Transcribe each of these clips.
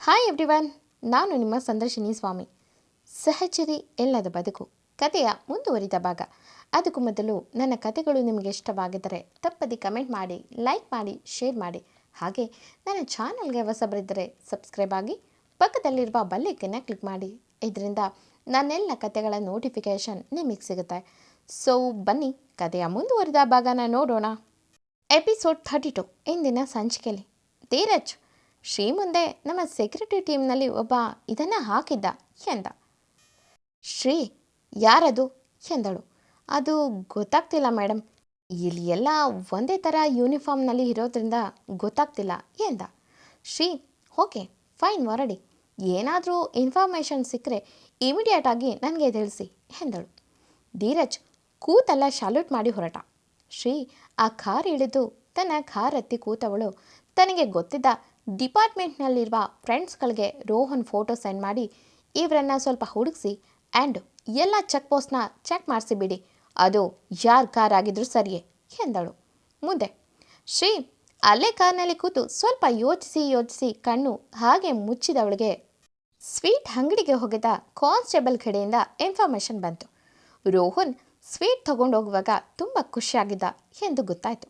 Hi everyone ನಾನು ನಿಮ್ಮ ಸಂದರ್ಶಿನಿ ಸ್ವಾಮಿ. ಸಹಚರಿ ಎಲ್ಲದ ಬದುಕು. ಕಥೆಯ ಮುಂದುವರಿದ ಭಾಗ. ಅದಕ್ಕೂ ಮೊದಲು ನನ್ನ ಕಥೆಗಳು ನಿಮಗೆ ಇಷ್ಟವಾಗಿದ್ದರೆ ತಪ್ಪದಿ ಕಮೆಂಟ್ ಮಾಡಿ, ಲೈಕ್ ಮಾಡಿ, ಶೇರ್ ಮಾಡಿ. ಹಾಗೆ ನನ್ನ ಚಾನಲ್ಗೆ ಹೊಸಬರಿದ್ದರೆ ಸಬ್ಸ್ಕ್ರೈಬ್ ಆಗಿ, ಪಕ್ಕದಲ್ಲಿರುವ ಬಲ್ಲಿಕ್ಕನ್ನು ಕ್ಲಿಕ್ ಮಾಡಿ. ಇದರಿಂದ ನನ್ನೆಲ್ಲ ಕಥೆಗಳ ನೋಟಿಫಿಕೇಷನ್ ನಿಮಗೆ ಸಿಗುತ್ತೆ. ಸೊ ಬನ್ನಿ ಕಥೆಯ ಮುಂದುವರಿದ ಭಾಗನ ನೋಡೋಣ. ಎಪಿಸೋಡ್ ಥರ್ಟಿ ಟು ಇಂದಿನ ಸಂಚಿಕೆಯಲ್ಲಿ ಧೀರಜ್ ಶ್ರೀ ಮುಂದೆ ನಮ್ಮ ಸೆಕ್ಯೂರಿಟಿ ಟೀಮ್ನಲ್ಲಿ ಒಬ್ಬ ಇದನ್ನು ಹಾಕಿದ್ದ. ಎಂದ. ಶ್ರೀ, ಯಾರದು? ಎಂದಳು. ಅದು ಗೊತ್ತಾಗ್ತಿಲ್ಲ ಮೇಡಮ್ ಇಲ್ಲಿ ಎಲ್ಲ ಒಂದೇ ಥರ ಯೂನಿಫಾರ್ಮ್ನಲ್ಲಿ ಇರೋದ್ರಿಂದ ಗೊತ್ತಾಗ್ತಿಲ್ಲ, ಎಂದ. ಶ್ರೀ, ಓಕೆ, ಫೈನ್ ಹೊರಡಿ. ಏನಾದರೂ ಇನ್ಫಾರ್ಮೇಷನ್ ಸಿಕ್ಕರೆ ಇಮಿಡಿಯೇಟಾಗಿ ನನಗೆ ತಿಳಿಸಿ, ಎಂದಳು. ಧೀರಜ್, ಕೂತೆಲ್ಲ ಶಾಲ್ಯೂಟ್ ಮಾಡಿ ಹೊರಟ. ಶ್ರೀ, ಆ ಕಾರ್ ಇಳಿದು ತನ್ನ ಕಾರ್ ಹತ್ತಿ ಕೂತವಳು. ತನಗೆ ಗೊತ್ತಿದ್ದ ಡಿಪಾರ್ಟ್ಮೆಂಟ್ನಲ್ಲಿರುವ ಫ್ರೆಂಡ್ಸ್ಗಳಿಗೆ ರೋಹನ್ ಫೋಟೋ ಸೆಂಡ್ ಮಾಡಿ, ಇವರನ್ನು ಸ್ವಲ್ಪ ಹುಡುಕಿಸಿ ಆ್ಯಂಡ್ ಎಲ್ಲ ಚೆಕ್ ಪೋಸ್ಟ್ನ ಚೆಕ್ ಮಾಡಿಸಿಬಿಡಿ ಅದು ಯಾರ ಕಾರ್ ಆಗಿದ್ರೂ ಸರಿಯೇ ಎಂದಳು. ಮುಂದೆ, ಶ್ರೀ ಅಲ್ಲೇ ಕಾರ್ನಲ್ಲಿ ಕೂತು ಸ್ವಲ್ಪ ಯೋಚಿಸಿ ಯೋಚಿಸಿ ಕಣ್ಣು ಹಾಗೆ ಮುಚ್ಚಿದವಳಿಗೆ ಸ್ವೀಟ್ ಅಂಗಡಿಗೆ ಹೋಗಿದ್ದ ಕಾನ್ಸ್ಟೇಬಲ್ ಕಡೆಯಿಂದ ಇನ್ಫಾರ್ಮೇಷನ್ ಬಂತು. ರೋಹನ್ ಸ್ವೀಟ್ ತಗೊಂಡು ಹೋಗುವಾಗ ತುಂಬ ಖುಷಿಯಾಗಿದ್ದ ಎಂದು ಗೊತ್ತಾಯಿತು.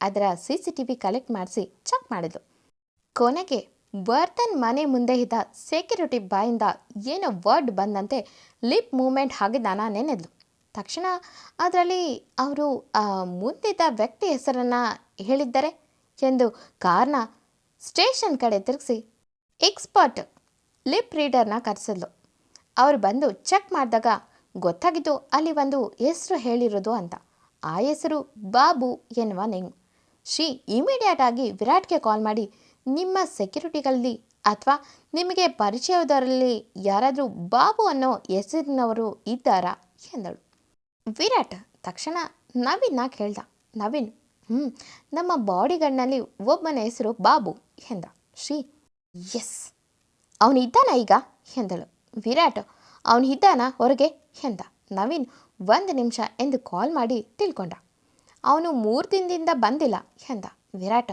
ಅದರ C C T V collect ಮಾಡಿಸಿ ಚೆಕ್ ಮಾಡಿದ್ಲು. ಕೊನೆಗೆ ಬರ್ತನ್ ಮನೆ ಮುಂದೆ ಇದ್ದ ಸೆಕ್ಯೂರಿಟಿ ಬಾಯಿಂದ ಏನೋ ವರ್ಡ್ ಬಂದಂತೆ ಲಿಪ್ ಮೂಮೆಂಟ್ ಆಗಿದ್ದಾನ ನೆನೆದ್ಲು ತಕ್ಷಣ ಅದರಲ್ಲಿ ಅವರು ಮುಂದಿದ್ದ ವ್ಯಕ್ತಿ ಹೆಸರನ್ನು ಹೇಳಿದ್ದಾರೆ ಎಂದು ಕಾರ್ನ ಸ್ಟೇಷನ್ ಕಡೆ ತಿರುಗಿಸಿ ಎಕ್ಸ್ಪರ್ಟ್ ಲಿಪ್ ರೀಡರ್ನ ಕರೆಸಿದ್ಲು. ಅವರು ಬಂದು ಚೆಕ್ ಮಾಡಿದಾಗ ಗೊತ್ತಾಗಿದ್ದು ಅಲ್ಲಿ ಒಂದು ಹೆಸರು ಹೇಳಿರೋದು ಅಂತ. ಆ ಹೆಸರು ಬಾಬು ಎನ್ನುವ ನೇಮ್ ಶ್ರೀ ಇಮಿಡಿಯೇಟ್ ಆಗಿ ವಿರಾಟ್ಗೆ ಕಾಲ್ ಮಾಡಿ ನಿಮ್ಮ ಸೆಕ್ಯೂರಿಟಿಗಳಲ್ಲಿ ಅಥವಾ ನಿಮಗೆ ಪರಿಚಯದವರಲ್ಲಿ ಯಾರಾದರೂ ಬಾಬು ಅನ್ನೋ ಹೆಸರಿನವರು ಇದ್ದಾರಾ? ಎಂದಳು. ವಿರಾಟ್ ತಕ್ಷಣ ನವೀನ್ನ ಕೇಳ್ದ. ನವೀನ್ ಹ್ಞೂ ನಮ್ಮ ಬಾಡಿಗಾರ್ಡ್ನಲ್ಲಿ ಒಬ್ಬನ ಹೆಸರು ಬಾಬು ಎಂದ. ಶ್ರೀ, ಎಸ್ ಅವನಿದ್ದಾನ ಈಗ? ಎಂದಳು. ವಿರಾಟ್ ಅವನಿದ್ದಾನ ಹೊರಗೆ? ಎಂದ. ನವೀನ್ ಒಂದು ನಿಮಿಷ ಎಂದು ಕಾಲ್ ಮಾಡಿ ತಿಳ್ಕೊಂಡ. ಅವನು ಮೂರು ದಿನದಿಂದ ಬಂದಿಲ್ಲ ಎಂದ. ವಿರಾಟ್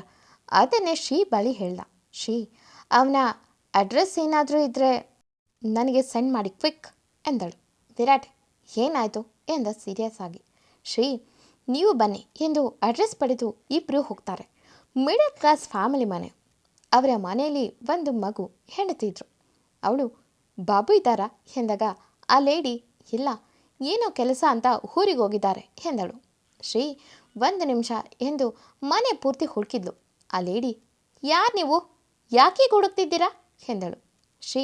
ಅದನ್ನೇ ಶ್ರೀ ಬಳಿ ಹೇಳ್ದ. ಶ್ರೀ, ಅವನ ಅಡ್ರೆಸ್ ಏನಾದರೂ ಇದ್ದರೆ ನನಗೆ ಸೆಂಡ್ ಮಾಡಿ ಕ್ವಿಕ್ ಎಂದಳು. ವಿರಾಟ್, ಏನಾಯಿತು? ಎಂದ ಸೀರಿಯಸ್ ಆಗಿ. ಶ್ರೀ, ನೀವು ಬನ್ನಿ ಎಂದು ಅಡ್ರೆಸ್ ಪಡೆದು ಇಬ್ಬರು ಹೋಗ್ತಾರೆ. ಮಿಡಲ್ ಕ್ಲಾಸ್ ಫ್ಯಾಮಿಲಿ ಮನೆ. ಅವರ ಮನೆಯಲ್ಲಿ ಒಂದು ಮಗು, ಹೆಂಡತಿದ್ರು. ಅವಳು, ಬಾಬು ಇದ್ದಾರಾ? ಎಂದಾಗ, ಆ ಲೇಡಿ ಇಲ್ಲ. ಏನೋ ಕೆಲಸ ಅಂತ ಊರಿಗೆ ಹೋಗಿದ್ದಾರೆ, ಎಂದಳು. ಶ್ರೀ, ಒಂದು ನಿಮಿಷ ಎಂದು ಮನೆ ಪೂರ್ತಿ ಹುಡುಕಿದ್ಲು. ಆ ಲೇಡಿ, ಯಾರು ನೀವು? ಯಾಕೆ ಹುಡುಕ್ತಿದ್ದೀರಾ ಎಂದಳು. ಶ್ರೀ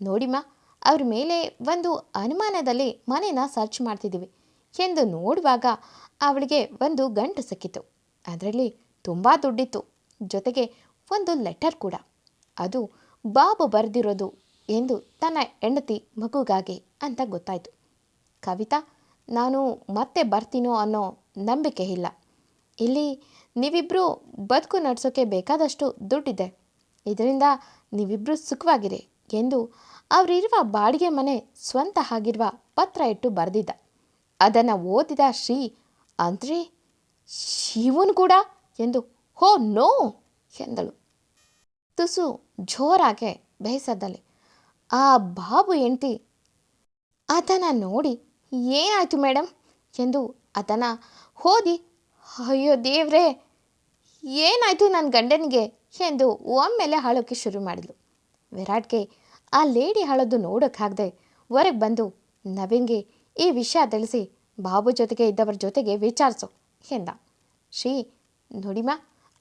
ನೋಡಿಮ್ಮ ಅವ್ರ ಮೇಲೆ ಒಂದು ಅನುಮಾನದಲ್ಲಿ ಮನೇನ ಸರ್ಚ್ ಮಾಡ್ತಿದ್ದೀವಿ ಎಂದು ನೋಡುವಾಗ ಅವಳಿಗೆ ಒಂದು ಗಂಟು ಸಿಕ್ಕಿತು. ಅದರಲ್ಲಿ ತುಂಬ ದುಡ್ಡಿತ್ತು, ಜೊತೆಗೆ ಒಂದು ಲೆಟರ್ ಕೂಡ. ಅದು ಬಾಬು ಬರೆದಿರೋದು ಎಂದು ತನ್ನ ಹೆಂಡತಿ ಮಗುಗಾಗಿ ಅಂತ ಗೊತ್ತಾಯಿತು. ಕವಿತಾ, ನಾನು ಮತ್ತೆ ಬರ್ತೀನೋ ಅನ್ನೋ ನಂಬಿಕೆ ಇಲ್ಲ. ಇಲ್ಲಿ ನೀವಿಬ್ಬರು ಬದುಕು ನಡೆಸೋಕ್ಕೆ ಬೇಕಾದಷ್ಟು ದುಡ್ಡಿದೆ. ಇದರಿಂದ ನೀವಿಬ್ಬರು ಸುಖವಾಗಿರಿ ಎಂದು ಅವರಿರುವ ಬಾಡಿಗೆ ಮನೆ ಸ್ವಂತ ಆಗಿರುವ ಪತ್ರ ಇಟ್ಟು ಬರೆದಿದ್ದ. ಅದನ್ನು ಓದಿದ ಶ್ರೀ ಅಂದರೆ ಶಿವನು ಕೂಡ ಎಂದು, ಹೋ, ನೋ! ಎಂದಳು. ತುಸು ಜೋರಾಗೆ ಬೇಸದಲ್ಲಿ ಆ ಬಾಬು ಹೆಂಡತಿ, ಅದನ್ನು ನೋಡಿ ಏನಾಯಿತು ಮೇಡಮ್ ಎಂದು ಅದನ್ನು ಓದಿ, ಅಯ್ಯೋ ದೇವ್ರೇ! ಏನಾಯಿತು ನನ್ನ ಗಂಡನಿಗೆ? ಎಂದು ಒಮ್ಮೆಲೆ ಹಾಳೋಕ್ಕೆ ಶುರು ಮಾಡಿದ್ಲು. ವಿರಾಟ್ಗೆ ಆ ಲೇಡಿ ಹಾಳೋದು ನೋಡೋಕ್ಕಾಗದೆ ಹೊರಗೆ ಬಂದು, ನವೀನ್ಗೆ ಈ ವಿಷಯ ತಿಳಿಸಿ, ಬಾಬು ಜೊತೆಗೆ ಇದ್ದವರ ಜೊತೆಗೆ ವಿಚಾರಿಸು ಎಂದ. ಶ್ರೀ, ನೋಡಿಮ್ಮ,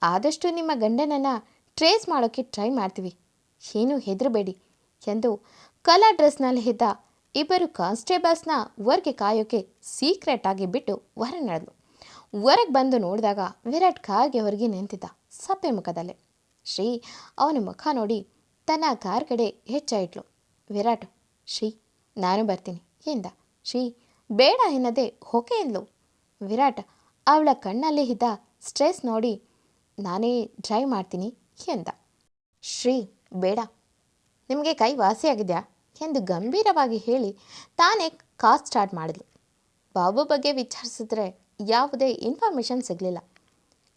ಆದಷ್ಟು ನಿಮ್ಮ ಗಂಡನನ್ನು ಟ್ರೇಸ್ ಮಾಡೋಕ್ಕೆ ಟ್ರೈ ಮಾಡ್ತೀವಿ. ಏನೂ ಹೆದರಬೇಡಿ ಎಂದು ಕಲಾ ಡ್ರೆಸ್ನಲ್ಲಿ ಇದ್ದ ಇಬ್ಬರು ಕಾನ್ಸ್ಟೇಬಲ್ಸ್ನ ಹೊರಗೆ ಕಾಯೋಕ್ಕೆ ಸೀಕ್ರೆಟ್ ಆಗಿ ಬಿಟ್ಟು ಹೊರ ನಡೆದ್ಲು ಹೊರಗೆ ಬಂದು ನೋಡಿದಾಗ ವಿರಾಟ್ ಕಾರ್ಗೆ ಹೊರಗೆ ನಿಂತಿದ್ದ ಸಪ್ಪೆ ಮುಖದಲ್ಲೇ. ಶ್ರೀ ಅವನ ಮುಖ ನೋಡಿ ತನ್ನ ಕಾರ್ ಕಡೆ ಹೆಚ್ಚಾಯಿಟ್ಲು. ವಿರಾಟ್, ಶ್ರೀ, ನಾನು ಬರ್ತೀನಿ ಎಂದ. ಶ್ರೀ, ಬೇಡ ಎನ್ನದೆ ಹೊಕೆ ಎಂದ್ಲು. ವಿರಾಟ್ ಅವಳ ಕಣ್ಣಲ್ಲಿ ಇದ್ದ ಸ್ಟ್ರೆಸ್ ನೋಡಿ, ನಾನೇ ಡ್ರೈವ್ ಮಾಡ್ತೀನಿ ಎಂದ. ಶ್ರೀ, ಬೇಡ. ನಿಮಗೆ ಕೈ ವಾಸಿಯಾಗಿದೆಯಾ ಎಂದು ಗಂಭೀರವಾಗಿ ಹೇಳಿ ತಾನೇ ಕಾರ್ ಸ್ಟಾರ್ಟ್ ಮಾಡಿದ್ಲು. ಬಾಬು ಬಗ್ಗೆ ವಿಚಾರಿಸಿದ್ರೆ ಯಾವುದೇ ಇನ್ಫಾರ್ಮೇಷನ್ ಸಿಗಲಿಲ್ಲ.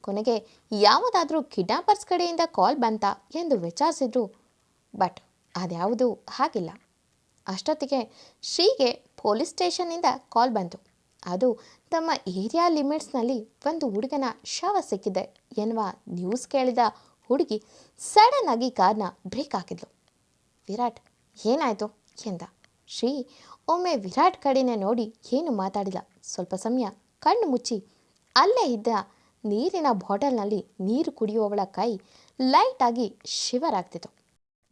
ಕೊನೆಗೆ ಯಾವುದಾದ್ರೂ ಕಿಡ್ನಾಪರ್ಸ್ ಕಡೆಯಿಂದ ಕಾಲ್ ಬಂತಾ ಎಂದು ವಿಚಾರಿಸಿದ್ರು. ಬಟ್ ಅದ್ಯಾವುದೂ ಹಾಗಿಲ್ಲ. ಅಷ್ಟೊತ್ತಿಗೆ ಶ್ರೀಗೆ ಪೊಲೀಸ್ ಸ್ಟೇಷನ್ನಿಂದ ಕಾಲ್ ಬಂತು. ಅದು ತಮ್ಮ ಏರಿಯಾ ಲಿಮಿಟ್ಸ್ನಲ್ಲಿ ಒಂದು ಹುಡುಗನ ಶವ ಸಿಕ್ಕಿದೆ ಎನ್ನುವ ನ್ಯೂಸ್ ಕೇಳಿದ ಹುಡುಗಿ ಸಡನ್ ಆಗಿ ಕಾರ್ನ ಬ್ರೇಕ್ ಹಾಕಿದ್ಲು. ವಿರಾಟ್, ಏನಾಯಿತು? ಎಂದ. ಶ್ರೀ ಒಮ್ಮೆ ವಿರಾಟ್ ಕಡೆನೇ ನೋಡಿ ಏನು ಮಾತಾಡಿಲ್ಲ. ಸ್ವಲ್ಪ ಸಮಯ ಕಣ್ಣು ಮುಚ್ಚಿ, ಅಲ್ಲೇ ಇದ್ದ ನೀರಿನ ಬಾಟಲ್ನಲ್ಲಿ ನೀರು ಕುಡಿಯುವವಳ ಕೈ ಲೈಟಾಗಿ ಶಿವರ್ ಆಗ್ತಿತ್ತು.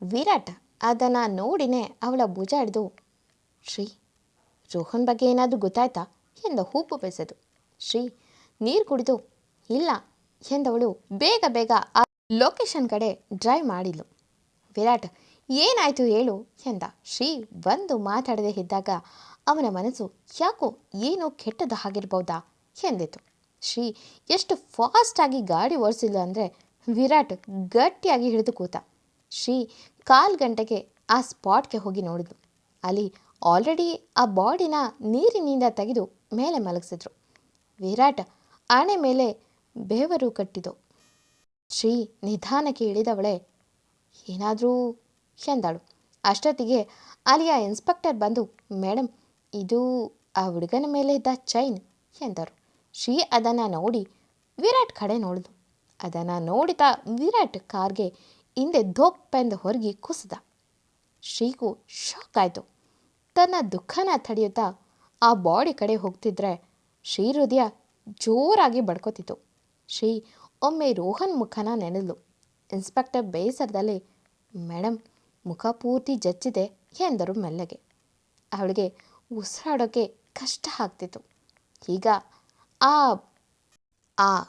ವಿರಾಟ್ ಅದನ್ನು ನೋಡಿನೇ ಅವಳ ಭುಜ ಹಿಡಿದು, ಶ್ರೀ, ರೋಹನ್ ಬಗ್ಗೆ ಏನಾದರೂ ಗೊತ್ತಾಯ್ತಾ? ಎಂದ ಹೂಪು ಬೆಸೆದು ಶ್ರೀ, ನೀರು ಕುಡಿದು, ಇಲ್ಲ, ಎಂದವಳು ಬೇಗ ಬೇಗ ಆ ಲೊಕೇಶನ್ ಕಡೆ ಡ್ರೈವ್ ಮಾಡಿದ್ಲು. ವಿರಾಟ್, ಏನಾಯಿತು ಹೇಳು, ಎಂದ. ಶ್ರೀ, ಬಂದು ಮಾತಾಡದೆ ಇದ್ದಾಗ ಅವನ ಮನಸ್ಸು ಯಾಕೋ ಏನೋ ಕೆಟ್ಟದ ಆಗಿರ್ಬೋದಾ ಎಂದಿತು. ಶ್ರೀ, ಎಷ್ಟು ಫಾಸ್ಟಾಗಿ ಗಾಡಿ ಓಡಿಸಿಲ್ಲ ಅಂದರೆ ವಿರಾಟ್ ಗಟ್ಟಿಯಾಗಿ ಹಿಡಿದು ಕೂತ. ಶ್ರೀ, ಕಾಲು ಗಂಟೆಗೆ ಆ ಸ್ಪಾಟ್ಗೆ ಹೋಗಿ ನೋಡಿದ್ಲು. ಅಲ್ಲಿ ಆಲ್ರೆಡಿ ಆ ಬಾಡಿನ ನೀರಿನಿಂದ ತೆಗೆದು ಮೇಲೆ ಮಲಗಿಸಿದ್ರು. ವಿರಾಟ್ ಆಣೆ ಮೇಲೆ ಬೇವರು ಕಟ್ಟಿದು ಶ್ರೀ ನಿಧಾನಕ್ಕೆ ಇಳಿದವಳೆ, ಏನಾದರೂ ಎಂದಳು. ಅಷ್ಟೊತ್ತಿಗೆ ಅಲ್ಲಿಯ ಇನ್ಸ್ಪೆಕ್ಟರ್ ಬಂದು ಮೇಡಮ್ ಇದು ಆ ಹುಡುಗನ ಮೇಲೆ ಇದ್ದ ಚೈನ್ ಎಂದರು. ಶ್ರೀ ಅದನ್ನು ನೋಡಿ ವಿರಾಟ್ ಕಡೆ ನೋಡಿದ್ರು ಅದನ್ನು ನೋಡಿದ ವಿರಾಟ್ ಕಾರ್ಗೆ ಹಿಂದೆ ದೊಪ್ಪೆಂದು ಹೊರಗಿ ಕುಸಿದ. ಶ್ರೀಗೂ ಶಾಕ್ ಆಯಿತು. ತನ್ನ ದುಃಖನ ತಡೆಯುತ್ತಾ ಆ ಬಾಡಿ ಕಡೆ ಹೋಗ್ತಿದ್ರೆ ಶ್ರೀ ಹೃದಯ ಜೋರಾಗಿ ಬಡ್ಕೋತಿತ್ತು. ಶ್ರೀ ಒಮ್ಮೆ ರೋಹನ್ ಮುಖನ ನೆನೆದ್ಲು. ಇನ್ಸ್ಪೆಕ್ಟರ್ ಬೇಸರದಲ್ಲಿ ಮೇಡಮ್ ಮುಖ ಪೂರ್ತಿ ಜಚ್ಚಿದೆ, ಎಂದರು ಮೆಲ್ಲಗೆ. ಅವಳಿಗೆ ಉಸಿರಾಡೋಕ್ಕೆ ಕಷ್ಟ ಆಗ್ತಿತ್ತು. ಈಗ ಆ ಆ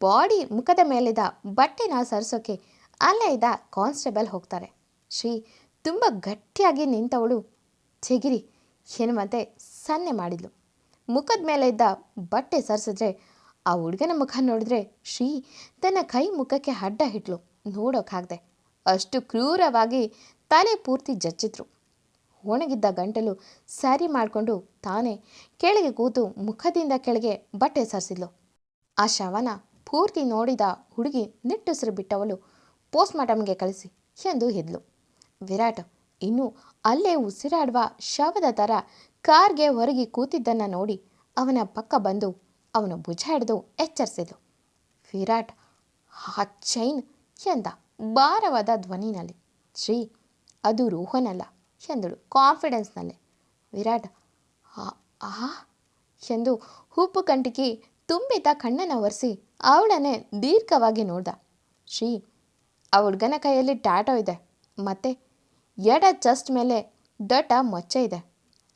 ಬಾಡಿ ಮುಖದ ಮೇಲಿದ್ದ ಬಟ್ಟೆನ ಸರಿಸೋಕೆ ಅಲ್ಲೇ ಇದ್ದ ಕಾನ್ಸ್ಟೇಬಲ್ ಹೋಗ್ತಾರೆ. ಶ್ರೀ ತುಂಬ ಗಟ್ಟಿಯಾಗಿ ನಿಂತವಳು ಚಿಗಿರಿ ಎನ್ನುವಂತೆ ಸನ್ನೆ ಮಾಡಿದ್ಲು. ಮುಖದ ಮೇಲೆ ಇದ್ದ ಬಟ್ಟೆ ಸರಿಸಿದ್ರೆ ಆ ಹುಡುಗನ ಮುಖ ನೋಡಿದ್ರೆ ಶ್ರೀ ತನ್ನ ಕೈ ಮುಖಕ್ಕೆ ಅಡ್ಡ ಹಿಟ್ಲು. ನೋಡೋಕ್ಕಾಗದೆ ಅಷ್ಟು ಕ್ರೂರವಾಗಿ ತಲೆ ಪೂರ್ತಿ ಜಚ್ಚಿದ್ರು. ಒಣಗಿದ್ದ ಗಂಟಲು ಸರಿ ಮಾಡಿಕೊಂಡು ತಾನೇ ಕೆಳಗೆ ಕೂತು ಮುಖದಿಂದ ಕೆಳಗೆ ಬಟ್ಟೆ ಸರಿಸಿದ್ಲು. ಆ ಶವನ ಪೂರ್ತಿ ನೋಡಿದ ಹುಡುಗಿ ನಿಟ್ಟುಸಿರು ಬಿಟ್ಟವಳು ಪೋಸ್ಟ್ಮಾರ್ಟಮ್ಗೆ ಕಳಿಸಿ ಎಂದು ಹೆದ್ಲು. ವಿರಾಟ್ ಇನ್ನು ಅಲ್ಲೇ ಉಸಿರಾಡುವ ಶವದ ಥರ ಕಾರ್ಗೆ ಹೊರಗೆ ಕೂತಿದ್ದನ್ನು ನೋಡಿ ಅವನ ಪಕ್ಕ ಬಂದು ಅವನ ಭುಜ ಹಿಡಿದು ಎಚ್ಚರಿಸಿದ್ಲು. ವಿರಾಟ್, ಆ ಚೈನ್ ಎಂದ? ಭಾರವಾದ ಧ್ವನಿನಲ್ಲಿ. ಶ್ರೀ, ಅದು ರೋಹನಲ್ಲ ಎಂದಳು ಕಾನ್ಫಿಡೆನ್ಸ್ನಲ್ಲೇ ವಿರಾಟ್, ಆ ಆ ಎಂದು ಹೂಪು ಕಂಟಿಕಿ ತುಂಬಿದ ಕಣ್ಣನ್ನು ಒರೆಸಿ ಅವಳನ್ನೇ ದೀರ್ಘವಾಗಿ ನೋಡ್ದ. ಶ್ರೀ, ಆ ಹುಡುಗನ ಕೈಯಲ್ಲಿ ಟ್ಯಾಟೋ ಇದೆ, ಮತ್ತೆ ಎಡ ಚೆಸ್ಟ್ ಮೇಲೆ ದಟ್ಟ ಮೊಚ್ಚೆ ಇದೆ.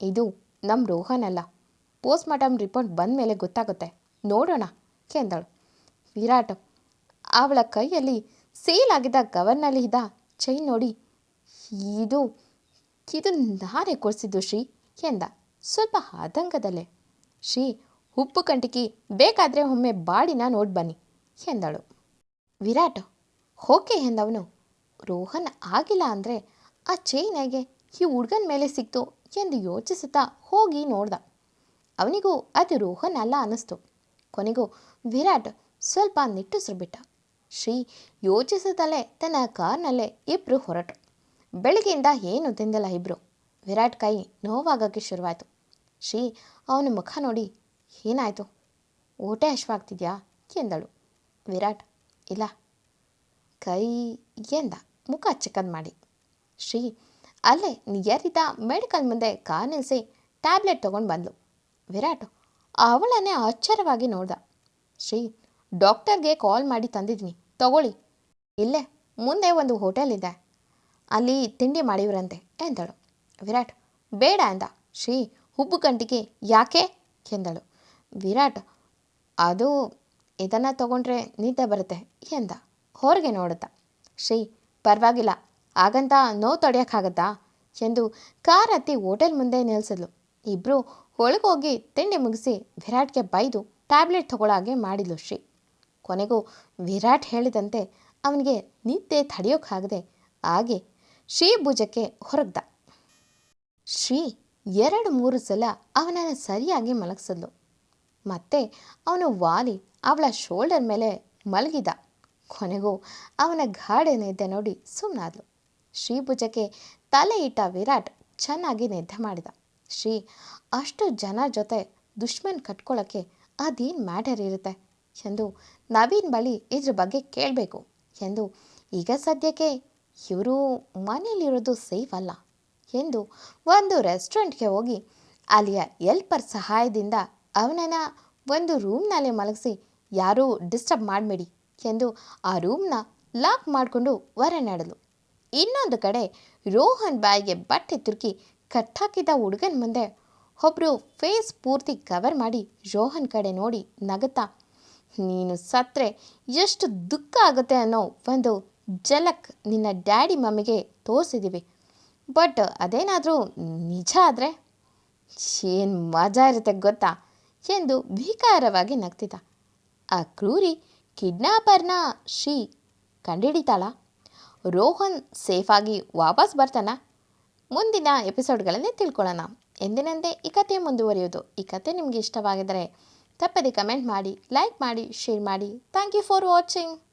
ಇದು ನಮ್ಮ ರೋಹನ್ ಅಲ್ಲ ಪೋಸ್ಟ್ಮಾರ್ಟಮ್ ರಿಪೋರ್ಟ್ ಬಂದ ಮೇಲೆ ಗೊತ್ತಾಗುತ್ತೆ. ನೋಡೋಣ, ಎಂದಳು. ವಿರಾಟ್ ಅವಳ ಕೈಯಲ್ಲಿ ಸೀಲ್ ಆಗಿದ್ದ ಕವರ್ನಲ್ಲಿ ಇದ್ದ ಚೈನ್ ನೋಡಿ, ಇದು ಇದು ನಾನೇ ಕೊಡಿಸಿದ್ದು ಶ್ರೀ ಎಂದ. ಸ್ವಲ್ಪ ಆತಂಕದಲ್ಲೇ. ಶ್ರೀ, ಉಪ್ಪು ಕಂಟಿಕಿ, ಬೇಕಾದರೆ ಒಮ್ಮೆ ಬಾಡಿನ ನೋಡಿ ಬನ್ನಿ ಎಂದಳು. ವಿರಾಟ್, ಓಕೆ ಎಂದವನು. ರೋಹನ್ ಆಗಿಲ್ಲ ಅಂದರೆ ಆ ಚೈನ್ ಹೇಗೆ ಈ ಹುಡುಗನ ಮೇಲೆ ಸಿಕ್ತು ಎಂದು ಯೋಚಿಸುತ್ತಾ ಹೋಗಿ ನೋಡ್ದ. ಅವನಿಗೂ ಅದು ರೋಹನ್ ಅಲ್ಲ ಅನ್ನಿಸ್ತು. ಕೊನೆಗೂ ವಿರಾಟ್ ಸ್ವಲ್ಪ ನಿಟ್ಟುಸಿರು ಬಿಟ್ಟ. ಶ್ರೀ ಯೋಚಿಸುತ್ತಲೇ ತನ್ನ ಕಾರ್ನಲ್ಲೇ ಇಬ್ಬರು ಹೊರಟರು. ಬೆಳಗ್ಗೆಯಿಂದ ಏನು ತಿಂದಿಲ್ಲ ಇಬ್ಬರು ವಿರಾಟ್ ಕೈ ನೋವಾಗೋಕ್ಕೆ ಶುರುವಾಯಿತು. ಶ್ರೀ, ಅವನ ಮುಖ ನೋಡಿ ಏನಾಯಿತು? ಊಟ ಹಶ್ವಾಗ್ತಿದ್ಯಾ? ಎಂದಳು. ವಿರಾಟ್, ಇಲ್ಲ. ಕೈ ಎಂದ. ಮುಖ ಚಿಕ್ಕದ್ ಮಾಡಿ. ಶ್ರೀ, ಅಲ್ಲೇ ನಿಯರಿದ ಮೆಡಿಕಲ್ ಮುಂದೆ ಕಾ ನಿಲ್ಲಿಸಿ ಟ್ಯಾಬ್ಲೆಟ್ ತೊಗೊಂಡು ಬಂದಳು ವಿರಾಟ್, ಅವಳನ್ನೇ ಆಶ್ಚರ್ಯವಾಗಿ ನೋಡ್ದ. ಶ್ರೀ, ಡಾಕ್ಟರ್ಗೆ ಕಾಲ್ ಮಾಡಿ ತಂದಿದ್ದೀನಿ ತಗೊಳ್ಳಿ. ಇಲ್ಲೇ, ಮುಂದೆ ಒಂದು ಹೋಟೆಲ್ ಇದೆ. ಅಲ್ಲಿ ತಿಂಡಿ ಮಾಡಿವ್ರಂತೆ ಎಂದಳು. ವಿರಾಟ್, ಬೇಡ ಅಂದ. ಶ್ರೀ ಹುಬ್ಬು ಕಂಟಿಗೆ ಯಾಕೆ? ಎಂದಳು. ವಿರಾಟ್, ಅದು ಇದನ್ನು ತಗೊಂಡ್ರೆ ನಿದ್ದೆ ಬರುತ್ತೆ ಎಂದ. ಹೊರಗೆ ನೋಡುತ್ತ. ಶ್ರೀ, ಪರವಾಗಿಲ್ಲ. ಹಾಗಂತ ನೋವು ತಡೆಯೋಕ್ಕಾಗತ್ತಾ ಎಂದು ಕಾರ್ ಹತ್ತಿ ಹೋಟೆಲ್ ಮುಂದೆ ನಿಲ್ಲಿಸಿದ್ಲು ಇಬ್ಬರು ಒಳಗೋಗಿ ತಿಂಡಿ ಮುಗಿಸಿ ವಿರಾಟ್ಗೆ ಬೈದು ಟ್ಯಾಬ್ಲೆಟ್ ತಗೊಳ್ಳಾಗೆ ಮಾಡಿದ್ಲು ಶ್ರೀ. ಕೊನೆಗೂ ವಿರಾಟ್ ಹೇಳಿದಂತೆ ಅವನಿಗೆ ನಿದ್ದೆ ತಡೆಯೋಕ್ಕಾಗದೆ ಹಾಗೆ ಶ್ರೀ ಭುಜಕ್ಕೆ ಹೊರಗ್ದ. ಶ್ರೀ ಎರಡು ಮೂರು ಸಲ ಅವನನ್ನು ಸರಿಯಾಗಿ ಮಲಗಿಸಿದ್ಲು. ಮತ್ತೆ ಅವನು ವಾಲಿ ಅವಳ ಶೋಲ್ಡರ್ ಮೇಲೆ ಮಲಗಿದ. ಕೊನೆಗೂ ಅವನ ಗಾಢ ನಿದ್ದೆ ನೋಡಿ ಸುಮ್ಮನಾದ್ಲು ಶ್ರೀ ಭುಜಕ್ಕೆ ತಲೆ ಇಟ್ಟ ವಿರಾಟ್ ಚೆನ್ನಾಗಿ ನಿದ್ದೆ ಮಾಡಿದ. ಶ್ರೀ, ಅಷ್ಟು ಜನ ಜೊತೆ ದುಶ್ಮನ್ ಕಟ್ಕೊಳ್ಳೋಕ್ಕೆ ಅದೇನು ಮ್ಯಾಟರ್ ಇರುತ್ತೆ ಎಂದು ನವೀನ್ ಬಳಿ ಇದ್ರ ಬಗ್ಗೆ ಕೇಳಬೇಕು ಎಂದು ಈಗ ಸದ್ಯಕ್ಕೆ ಇವರು ಮನೇಲಿರೋದು ಸೇಫ್ ಅಲ್ಲ ಎಂದು ಒಂದು ರೆಸ್ಟೋರೆಂಟ್ಗೆ ಹೋಗಿ ಅಲ್ಲಿಯ ಎಲ್ಪರ್ ಸಹಾಯದಿಂದ ಅವನನ್ನು ಒಂದು ರೂಮ್ನಲ್ಲೇ ಮಲಗಿಸಿ, ಯಾರೂ ಡಿಸ್ಟರ್ಬ್ ಮಾಡಬೇಡಿ ಎಂದು ಆ ರೂಮ್ನ ಲಾಕ್ ಮಾಡಿಕೊಂಡು ಹೊರ ನಡಲು ಇನ್ನೊಂದು ಕಡೆ ರೋಹನ್ ಬಾಯಿಗೆ ಬಟ್ಟೆ ತುರುಕಿ ಕಟ್ಟಾಕಿದ್ದ ಹುಡುಗನ ಮುಂದೆ ಒಬ್ಬರು ಫೇಸ್ ಪೂರ್ತಿ ಕವರ್ ಮಾಡಿ ರೋಹನ್ ಕಡೆ ನೋಡಿ ನಗುತ್ತಾ, ನೀನು ಸತ್ರೆ ಎಷ್ಟು ದುಃಖ ಆಗುತ್ತೆ ಅನ್ನೋ ಒಂದು ಜಲಕ್ ನಿನ್ನ ಡ್ಯಾಡಿ ಮಮ್ಮಿಗೆ ತೋರಿಸಿದ್ದೀವಿ ಬಟ್ ಅದೇನಾದರೂ ನಿಜ ಆದರೆ ಏನು ಮಜಾ ಇರುತ್ತೆ ಗೊತ್ತಾ? ಎಂದು ಭೀಕಾರವಾಗಿ ನಗ್ತಿದ್ದ. ಆ ಕ್ರೂರಿ ಕಿಡ್ನಾಪರ್ನ ಶ್ರೀ ಕಂಡಿಡಿತಾಳ. ರೋಹನ್ ಸೇಫಾಗಿ ವಾಪಸ್ ಬರ್ತಾನ? ಮುಂದಿನ ಎಪಿಸೋಡ್ಗಳಲ್ಲಿ ತಿಳ್ಕೊಳ್ಳೋಣ. ಎಂದಿನಂತೆ ಈ ಕಥೆ ಮುಂದುವರಿಯೋದು. ಈ ಕಥೆ ನಿಮಗೆ ಇಷ್ಟವಾಗಿದ್ದರೆ ತಪ್ಪದೆ ಕಮೆಂಟ್ ಮಾಡಿ, ಲೈಕ್ ಮಾಡಿ, ಶೇರ್ ಮಾಡಿ. Thank you for watching.